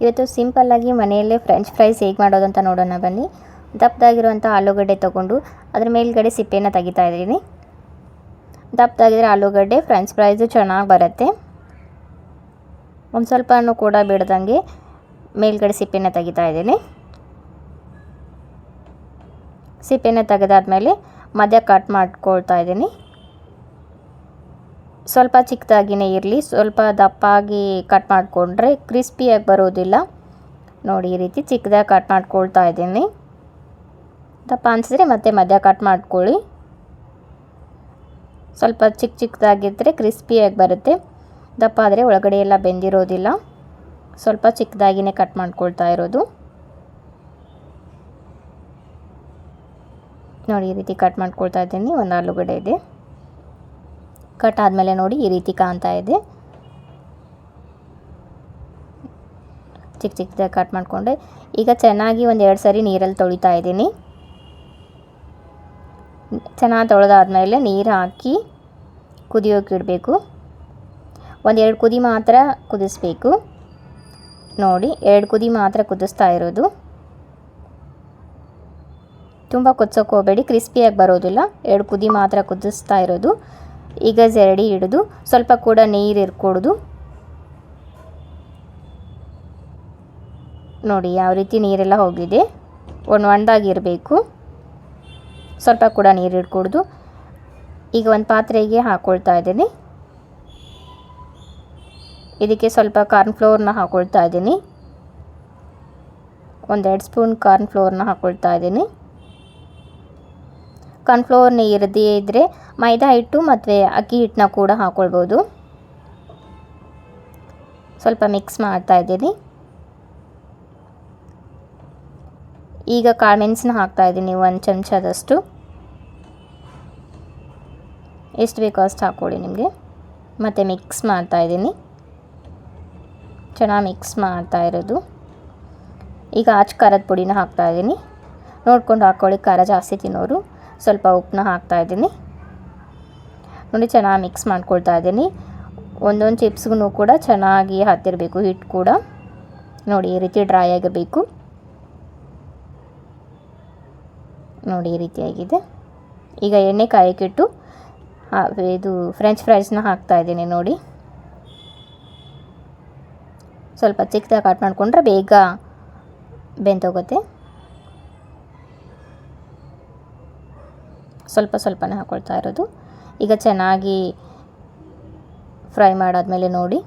ಇವತ್ತು ಸಿಂಪಲ್ಲಾಗಿ ಮನೆಯಲ್ಲೇ ಫ್ರೆಂಚ್ ಫ್ರೈಸ್ ಹೇಗೆ ಮಾಡೋದು ಅಂತ ನೋಡೋಣ, ಬನ್ನಿ. ದಪ್ಪದಾಗಿರುವಂಥ ಆಲೂಗಡ್ಡೆ ತೊಗೊಂಡು ಅದ್ರ ಮೇಲ್ಗಡೆ ಸಿಪ್ಪೆನ ತೆಗಿತಾ ಇದ್ದೀನಿ. ದಪ್ಪದಾಗಿದ್ರೆ ಆಲೂಗಡ್ಡೆ, ಫ್ರೆಂಚ್ ಫ್ರೈಸು ಚೆನ್ನಾಗಿ ಬರುತ್ತೆ. ಒಂದು ಸ್ವಲ್ಪನೂ ಕೂಡ ಬಿಡ್ದಂಗೆ ಮೇಲ್ಗಡೆ ಸಿಪ್ಪೆನ ತೆಗಿತಾ ಇದ್ದೀನಿ. ಸಿಪ್ಪೆನ ತೆಗೆದಾದ್ಮೇಲೆ ಮಧ್ಯ ಕಟ್ ಮಾಡ್ಕೊಳ್ತಾ ಇದ್ದೀನಿ. ಸ್ವಲ್ಪ ಚಿಕ್ಕದಾಗಿನೇ ಇರಲಿ, ಸ್ವಲ್ಪ ದಪ್ಪಾಗಿ ಕಟ್ ಮಾಡಿಕೊಂಡ್ರೆ ಕ್ರಿಸ್ಪಿಯಾಗಿ ಬರೋದಿಲ್ಲ. ನೋಡಿ, ಈ ರೀತಿ ಚಿಕ್ಕದಾಗಿ ಕಟ್ ಮಾಡ್ಕೊಳ್ತಾ ಇದ್ದೀನಿ. ದಪ್ಪ ಅನಿಸಿದ್ರೆ ಮತ್ತೆ ಮಧ್ಯ ಕಟ್ ಮಾಡ್ಕೊಳ್ಳಿ. ಸ್ವಲ್ಪ ಚಿಕ್ಕ ಚಿಕ್ಕದಾಗಿದ್ದರೆ ಕ್ರಿಸ್ಪಿಯಾಗಿ ಬರುತ್ತೆ. ದಪ್ಪ ಆದರೆ ಒಳಗಡೆ ಎಲ್ಲ ಬೆಂದಿರೋದಿಲ್ಲ. ಸ್ವಲ್ಪ ಚಿಕ್ಕದಾಗಿನೇ ಕಟ್ ಮಾಡ್ಕೊಳ್ತಾ ಇರೋದು. ನೋಡಿ, ಈ ರೀತಿ ಕಟ್ ಮಾಡ್ಕೊಳ್ತಾ ಇದ್ದೀನಿ. ಒಂದು ಆಲೂಗಡ್ಡೆ ಇದೆ. ಕಟ್ ಆದಮೇಲೆ ನೋಡಿ ಈ ರೀತಿ ಕಾಣ್ತಾ ಇದೆ. ಚಿಕ್ಕ ಚಿಕ್ಕದಾಗಿ ಕಟ್ ಮಾಡಿಕೊಂಡೆ. ಈಗ ಚೆನ್ನಾಗಿ ಒಂದು ಎರಡು ಸರಿ ನೀರಲ್ಲಿ ತೊಳಿತಾ ಇದ್ದೀನಿ. ಚೆನ್ನಾಗಿ ತೊಳೆದಾದ್ಮೇಲೆ ನೀರು ಹಾಕಿ ಕುದಿಯೋಕೆ ಇಡಬೇಕು. ಒಂದೆರಡು ಕುದಿ ಮಾತ್ರ ಕುದಿಸ್ಬೇಕು. ನೋಡಿ, ಎರಡು ಕುದಿ ಮಾತ್ರ ಕುದಿಸ್ತಾ ಇರೋದು. ತುಂಬ ಕುದಿಸೋಕೆ ಹೋಗಬೇಡಿ, ಕ್ರಿಸ್ಪಿಯಾಗಿ ಬರೋದಿಲ್ಲ. ಎರಡು ಕುದಿ ಮಾತ್ರ ಕುದಿಸ್ತಾ ಇರೋದು. ಈಗ ಜರಡಿ ಹಿಡಿದು ಸ್ವಲ್ಪ ಕೂಡ ನೀರು ಇರ್ಕೊಡ್ದು. ನೋಡಿ, ಯಾವ ರೀತಿ ನೀರೆಲ್ಲ ಹೋಗಿದೆ. ಒಂದು ಒಣದಾಗಿರಬೇಕು ಸ್ವಲ್ಪ ಕೂಡ ನೀರು ಇಟ್ಕೊಡೋದು ಈಗ ಒಂದು ಪಾತ್ರೆಗೆ ಹಾಕ್ಕೊಳ್ತಾ ಇದ್ದೀನಿ. ಇದಕ್ಕೆ ಸ್ವಲ್ಪ ಕಾರ್ನ್ ಫ್ಲೋರ್ನ ಹಾಕ್ಕೊಳ್ತಾ ಇದ್ದೀನಿ. ಒಂದೆರಡು ಸ್ಪೂನ್ ಕಾರ್ನ್ ಫ್ಲೋರ್ನ ಹಾಕ್ಕೊಳ್ತಾ ಇದ್ದೀನಿ. ಕಾರ್ನ್ಫ್ಲೋರ್ನ ಇರದೇ ಇದ್ದರೆ ಮೈದಾ ಹಿಟ್ಟು ಮತ್ತು ಅಕ್ಕಿ ಹಿಟ್ಟನ್ನ ಕೂಡ ಹಾಕ್ಕೊಳ್ಬೋದು ಸ್ವಲ್ಪ ಮಿಕ್ಸ್ ಮಾಡ್ತಾ ಇದ್ದೀನಿ. ಈಗ ಕಾಳುಮೆಣಸನ್ನ ಹಾಕ್ತಾ ಇದ್ದೀನಿ ಒಂದು ಚಮಚದಷ್ಟು. ಎಷ್ಟು ಬೇಕೋ ಅಷ್ಟು ಹಾಕ್ಕೊಳ್ಳಿ ನಿಮಗೆ. ಮತ್ತು ಮಿಕ್ಸ್ ಮಾಡ್ತಾ ಇದ್ದೀನಿ. ಚೆನ್ನಾಗಿ ಮಿಕ್ಸ್ ಮಾಡ್ತಾ ಇರೋದು. ಈಗ ಆಚ್ ಖಾರದ ಪುಡಿನ ಹಾಕ್ತಾ ಇದ್ದೀನಿ. ನೋಡ್ಕೊಂಡು ಹಾಕ್ಕೊಳ್ಳಿ ಖಾರ ಜಾಸ್ತಿ ತಿನ್ನೋರು. ಸ್ವಲ್ಪ ಉಪ್ಪನ್ನ ಹಾಕ್ತಾ ಇದ್ದೀನಿ. ನೋಡಿ ಚೆನ್ನಾಗಿ ಮಿಕ್ಸ್ ಮಾಡ್ಕೊಳ್ತಾ ಇದ್ದೀನಿ. ಒಂದೊಂದು ಚಿಪ್ಸ್ಗೂ ಕೂಡ ಚೆನ್ನಾಗಿ ಹತ್ತಿರಬೇಕು, ಹಿಟ್ಟು ಕೂಡ. ನೋಡಿ, ಈ ರೀತಿ ಡ್ರೈ ಆಗಿರಬೇಕು. ನೋಡಿ, ಈ ರೀತಿಯಾಗಿದೆ ಈಗ ಎಣ್ಣೆ ಕಾಯಕ್ಕಿಟ್ಟು ಇದು ಫ್ರೆಂಚ್ ಫ್ರೈಸ್ನ ಹಾಕ್ತಾ ಇದ್ದೀನಿ ನೋಡಿ. ಸ್ವಲ್ಪ ಚಿಕ್ಕದಾಗಿ ಕಟ್ ಮಾಡಿಕೊಂಡ್ರೆ ಬೇಗ ಬೆಂದೋಗುತ್ತೆ. ಸ್ವಲ್ಪ ಸ್ವಲ್ಪನೇ ಹಾಕ್ಕೊಳ್ತಾ ಇರೋದು. ಈಗ ಚೆನ್ನಾಗಿ ಫ್ರೈ ಮಾಡಾದಮೇಲೆ ನೋಡಿ,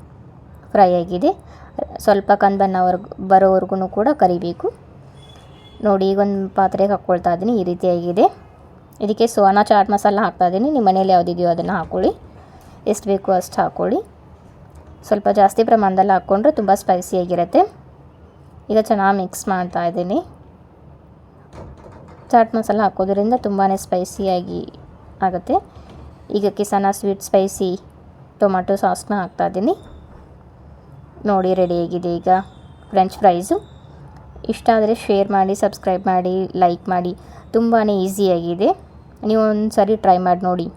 ಫ್ರೈ ಆಗಿದೆ. ಸ್ವಲ್ಪ ಕಂದು ಬಣ್ಣವರೆಗೂ ಬರೋವರೆಗೂ ಕೂಡ ಕರಿಬೇಕು. ನೋಡಿ, ಈಗ ಒಂದು ಪಾತ್ರೆಗೆ ಹಾಕ್ಕೊಳ್ತಾ ಇದ್ದೀನಿ, ಈ ರೀತಿಯಾಗಿದೆ ಇದಕ್ಕೆ ಸೋನಾ ಚಾಟ್ ಮಸಾಲ ಹಾಕ್ತಾ ಇದ್ದೀನಿ. ನಿಮ್ಮ ಮನೇಲಿ ಯಾವುದಿದೆಯೋ ಅದನ್ನು ಹಾಕ್ಕೊಳ್ಳಿ ಎಷ್ಟು ಬೇಕು ಅಷ್ಟು ಹಾಕ್ಕೊಳ್ಳಿ ಸ್ವಲ್ಪ ಜಾಸ್ತಿ ಪ್ರಮಾಣದಲ್ಲಿ ಹಾಕ್ಕೊಂಡ್ರೆ ತುಂಬ ಸ್ಪೈಸಿಯಾಗಿರುತ್ತೆ ಈಗ ಚೆನ್ನಾಗಿ ಮಿಕ್ಸ್ ಮಾಡ್ತಾ ಇದ್ದೀನಿ. ಚಾಟ್ ಮಸಾಲ ಹಾಕೋದ್ರಿಂದ ತುಂಬಾ ಸ್ಪೈಸಿಯಾಗಿ ಆಗುತ್ತೆ. ಈಗ ಕಿಸನ ಸ್ವೀಟ್ ಸ್ಪೈಸಿ ಟೊಮಾಟೊ ಸಾಸ್ನ ಹಾಕ್ತಾಯಿದ್ದೀನಿ. ನೋಡಿ ರೆಡಿಯಾಗಿದೆ ಈಗ ಫ್ರೆಂಚ್ ಫ್ರೈಸು ಇಷ್ಟ ಆದರೆ ಶೇರ್ ಮಾಡಿ ಸಬ್ಸ್ಕ್ರೈಬ್ ಮಾಡಿ ಲೈಕ್ ಮಾಡಿ. ತುಂಬಾ ಈಸಿಯಾಗಿದೆ ನೀವು ಒಂದು ಸರಿ ಟ್ರೈ ಮಾಡಿ ನೋಡಿ.